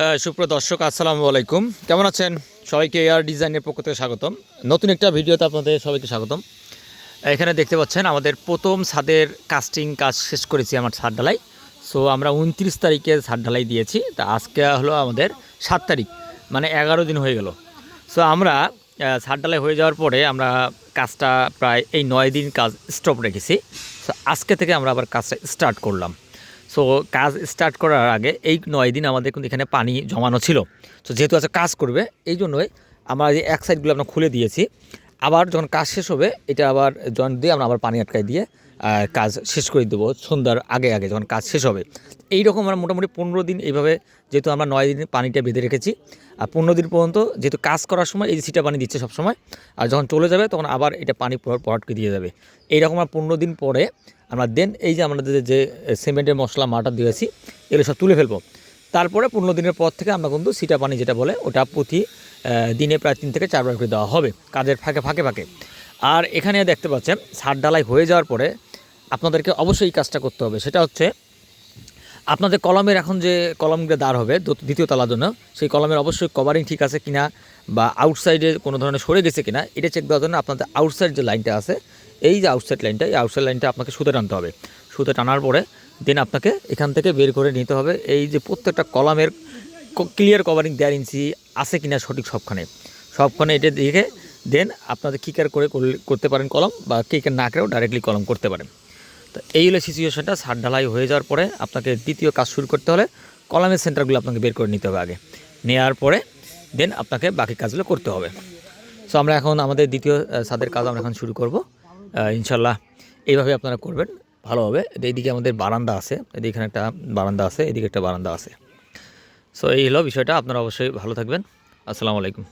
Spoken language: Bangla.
আহ, সুপ্রিয় দর্শক আসসালামু আলাইকুম। কেমন আছেন? সবাইকে এয়ার ডিজাইনের পক্ষ থেকে স্বাগতম। নতুন একটা ভিডিওতে আপনাদের সবাইকে স্বাগতম। এখানে দেখতে পাচ্ছেন আমাদের প্রথম ছাদের কাস্টিং কাজ শেষ করেছি আমার ছাদ ঢালাই। সো আমরা উনত্রিশ তারিখে ছাদ ঢালাই দিয়েছি। তা আজকে হলো আমাদের সাত তারিখ মানে এগারো দিন হয়ে গেল। সো আমরা ছাদ ঢালাই হয়ে যাওয়ার পরে আমরা কাজটা প্রায় এই নয় দিন কাজ স্টপ রেখেছি। সো আজকে থেকে আমরা আবার কাজটা স্টার্ট করলাম। সো কাজ স্টার্ট করার আগে এই নয় দিন আমাদের কিন্তু এখানে পানি জমানো ছিল। তো যেহেতু আছে কাজ করবে, এই জন্যই আমরা যে এক সাইডগুলো আমরা খুলে দিয়েছি। আবার যখন কাজ শেষ হবে, এটা আবার জয়েন্ট দিয়ে আমরা আবার পানি আটকাই দিয়ে কাজ শেষ করে দেবো সন্ধ্যার আগে আগে যখন কাজ শেষ হবে। এই রকম আমরা মোটামুটি পনেরো দিন এইভাবে যেহেতু আমরা নয় দিন পানিটা বেঁধে রেখেছি, আর পনেরো দিন পর্যন্ত যেহেতু কাজ করার সময় এই সিটা পানি দিচ্ছে সবসময়, আর যখন চলে যাবে তখন আবার এটা পানি পটকে দিয়ে যাবে। এইরকম আর পনেরো দিন পরে আমরা দেন এই যে আমাদের যে সিমেন্টের মশলা, মাটা দিয়েছি এগুলো সব তুলে ফেলব। তারপরে পনেরো দিনের পর থেকে আমরা কিন্তু সিটা পানি যেটা বলে, ওটা প্রতি দিনে প্রায় তিন থেকে চারবার করে দেওয়া হবে, কাজের ফাঁকে ফাঁকে ফাঁকে। আর এখানে দেখতে পাচ্ছেন, সার ডালাই হয়ে যাওয়ার পরে আপনাদেরকে অবশ্যই এই কাজটা করতে হবে, সেটা হচ্ছে আপনাদের কলমের এখন যে কলমগুলো দাঁড় হবে দ্বিতীয় তলার জন্য, সেই কলমের অবশ্যই কভারিং ঠিক আছে কিনা বা আউটসাইডে কোনো ধরনের সরে গেছে কিনা, এটা চেক দেওয়ার জন্য আপনাদের আউটসাইড যে লাইনটা আছে, এই যে আউটসাইড লাইনটা এই আউটসাইড লাইনটা আপনাকে সুতে টানতে হবে। সুতে টানার পরে দেন আপনাকে এখান থেকে বের করে নিতে হবে, এই যে প্রত্যেকটা কলামের ক্লিয়ার কভারিং দেড় ইঞ্চি আছে কিনা সঠিক সবখানে। সবখানে এটা দেখে দেন আপনাদের কিকার করে করতে পারেন কলম বা কিকার না করেও ডাইরেক্টলি কলম করতে পারেন। তো এই হলো সিচুয়েশনটা সার ঢালাই হয়ে যাওয়ার পরে আপনাকে দ্বিতীয় কাজ শুরু করতে হলে কলামের সেন্টারগুলো আপনাকে বের করে নিতে হবে আগে। নেওয়ার পরে দেন আপনাকে বাকি কাজগুলো করতে হবে। সো আমরা এখন আমাদের দ্বিতীয় ছাদের কাজ আমরা এখন শুরু করব। ইনশাল্লাহ এইভাবে আপনারা করবেন ভালো হবে এইদিকে আমাদের বারান্দা আছে। এদিকে একটা বারান্দা আছে, এদিকে একটা বারান্দা আছে। সো এই হলো বিষয়টা। আপনারা অবশ্যই ভালো থাকবেন। আসসালামু আলাইকুম।